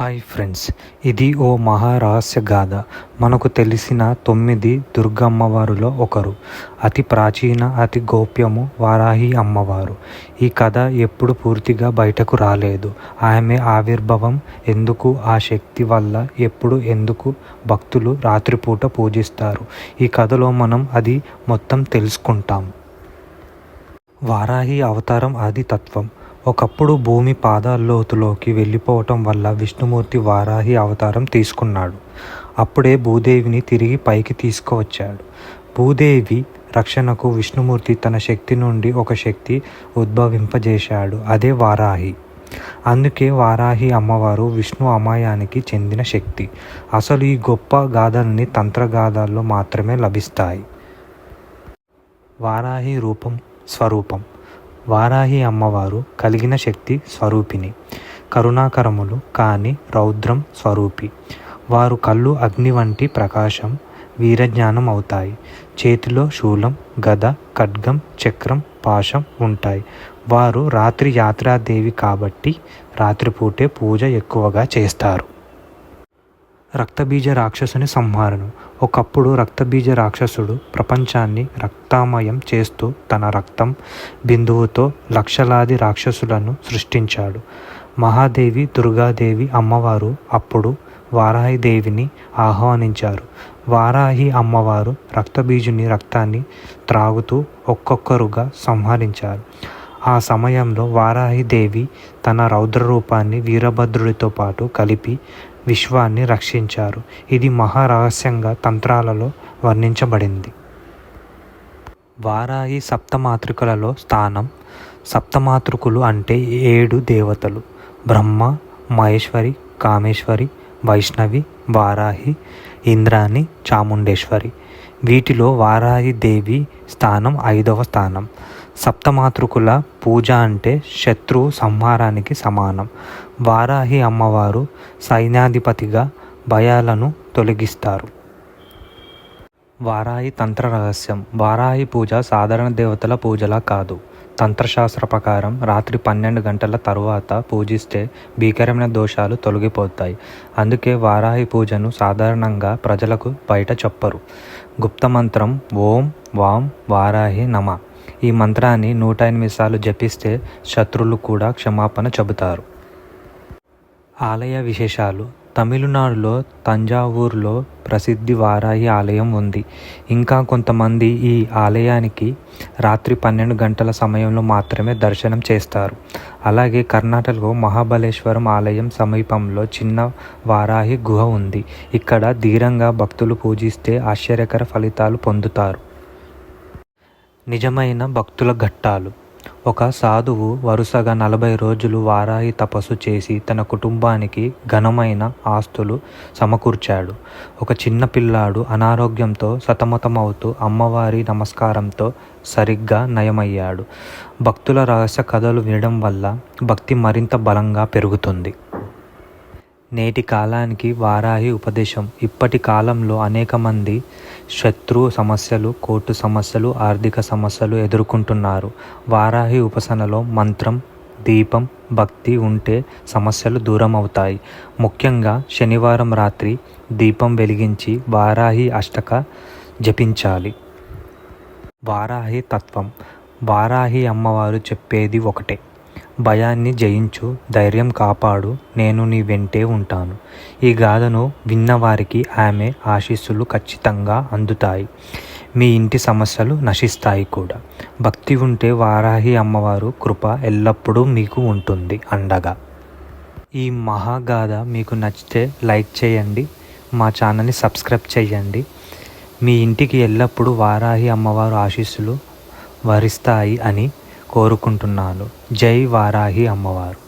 Hi friends ఇది ఓ మహారహస్య గాథ. మనకు తెలిసిన తొమ్మిది దుర్గమ్మవారులో ఒకరు. అతి ప్రాచీన అతి గోప్యము వారాహి అమ్మవారు. ఈ కథ ఎప్పుడు పూర్తిగా బయటకు రాలేదు. ఆమె ఆవిర్భావం ఎందుకు ఆ శక్తి వల్ల ఎప్పుడు ఎందుకు భక్తులు రాత్రిపూట పూజిస్తారు? ఈ కథలో మనం అది మొత్తం తెలుసుకుంటాం. వారాహి అవతారం ఆది తత్వం. ఒకప్పుడు భూమి పాదాల్లోతులోకి వెళ్ళిపోవటం వల్ల విష్ణుమూర్తి వారాహి అవతారం తీసుకున్నాడు. అప్పుడే భూదేవిని తిరిగి పైకి తీసుకువచ్చాడు. భూదేవి రక్షణకు విష్ణుమూర్తి తన శక్తి నుండి ఒక శక్తి ఉద్భవింపజేశాడు అదే వారాహి. అందుకే వారాహి అమ్మవారు విష్ణు అమాయానికి చెందిన శక్తి. అసలు ఈ గొప్ప గాథల్ని తంత్రగాథల్లో మాత్రమే లభిస్తాయి. వారాహి రూపం స్వరూపం. వారాహి అమ్మవారు కలిగిన శక్తి స్వరూపిణి కరుణాకరములు కాని రౌద్రం స్వరూపి. వారు కళ్ళు అగ్ని వంటి ప్రకాశం వీరజ్ఞానం అవుతాయి. చేతిలో శూలం గద ఖడ్గం చక్రం పాశం ఉంటాయి. వారు రాత్రి యాత్రాదేవి కాబట్టి రాత్రిపూటే పూజ ఎక్కువగా చేస్తారు. రక్తబీజ రాక్షసుని సంహారణం ఒకప్పుడు రక్తబీజ రాక్షసుడు ప్రపంచాన్ని రక్తామయం చేస్తూ తన రక్తం బిందువుతో లక్షలాది రాక్షసులను సృష్టించాడు. మహాదేవి దుర్గాదేవి అమ్మవారు అప్పుడు వారాహిదేవిని ఆహ్వానించారు. వారాహి అమ్మవారు రక్తబీజుని రక్తాన్ని త్రాగుతూ ఒక్కొక్కరుగా సంహరించారు. ఆ సమయంలో వారాహిదేవి తన రౌద్ర రూపాన్ని వీరభద్రుడితో పాటు కలిపి విశ్వాన్ని రక్షించారు. ఇది మహారహస్యంగా తంత్రాలలో వర్ణించబడింది. వారాహి సప్తమాతృకలలో స్థానం సప్తమాతృకులు అంటే ఏడు దేవతలు. బ్రహ్మ మహేశ్వరి కామేశ్వరి వైష్ణవి వారాహి ఇంద్రాణి చాముండేశ్వరి. వీటిలో వారాహి దేవి స్థానం ఐదవ స్థానం. సప్తమాతృకుల పూజ అంటే శత్రు సంహారానికి సమానం. వారాహి అమ్మవారు సైన్యాధిపతిగా భయాలను తొలగిస్తారు. వారాహి తంత్ర రహస్యం. వారాహి పూజ సాధారణ దేవతల పూజలా కాదు. తంత్రశాస్త్ర ప్రకారం రాత్రి పన్నెండు గంటల తరువాత పూజిస్తే భీకరమైన దోషాలు తొలగిపోతాయి. అందుకే వారాహి పూజను సాధారణంగా ప్రజలకు బయట చెప్పరు. గుప్త మంత్రం ఓం వాం వారాహి నమ. ఈ మంత్రాన్ని నూట ఎనిమిది సార్లు జపిస్తే శత్రులు కూడా క్షమాపణ చెబుతారు. ఆలయ విశేషాలు. తమిళనాడులో తంజావూరులో ప్రసిద్ధి వారాహి ఆలయం ఉంది. ఇంకా కొంతమంది ఈ ఆలయానికి రాత్రి పన్నెండు గంటల సమయంలో మాత్రమే దర్శనం చేస్తారు. అలాగే కర్ణాటకలో మహాబలేశ్వరం ఆలయం సమీపంలో చిన్న వారాహి గుహ ఉంది. ఇక్కడ ధీరంగా భక్తులు పూజిస్తే ఆశ్చర్యకర ఫలితాలు పొందుతారు. నిజమైన భక్తుల ఘట్టాలు. ఒక సాధువు వరుసగా నలభై రోజులు వారాహి తపస్సు చేసి తన కుటుంబానికి ఘనమైన ఆస్తులు సమకూర్చాడు. ఒక చిన్న పిల్లాడు అనారోగ్యంతో సతమతమవుతూ అమ్మవారి నమస్కారంతో సరిగ్గా నయమయ్యాడు. భక్తుల రహస్య కథలు వినడం వల్ల భక్తి మరింత బలంగా పెరుగుతుంది. నేటి కాలానికి వారాహి ఉపదేశం. ఇప్పటి కాలంలో అనేక మంది శత్రు సమస్యలు కోర్టు సమస్యలు ఆర్థిక సమస్యలు ఎదుర్కొంటున్నారు. వారాహి ఉపాసనలో మంత్రం దీపం భక్తి ఉంటే సమస్యలు దూరం అవుతాయి ముఖ్యంగా శనివారం రాత్రి దీపం వెలిగించి వారాహి అష్టక జపించాలి. వారాహి తత్వం. వారాహి అమ్మవారు చెప్పేది ఒకటే. భయాన్ని జయించు ధైర్యం కాపాడు నేను నీ వెంటే ఉంటాను. ఈ గాథను విన్నవారికి ఆమె ఆశీస్సులు ఖచ్చితంగా అందుతాయి. మీ ఇంటి సమస్యలు నశిస్తాయి కూడా. భక్తి ఉంటే వారాహి అమ్మవారు కృప ఎల్లప్పుడూ మీకు ఉంటుంది అండగా. ఈ మహాగాథ మీకు నచ్చితే లైక్ చేయండి మా ఛానల్ని సబ్స్క్రైబ్ చేయండి. మీ ఇంటికి ఎల్లప్పుడూ వారాహి అమ్మవారు ఆశీస్సులు వరిస్తాయి అని కోరుకుంటున్నాను. జై వారాహి అమ్మవారు.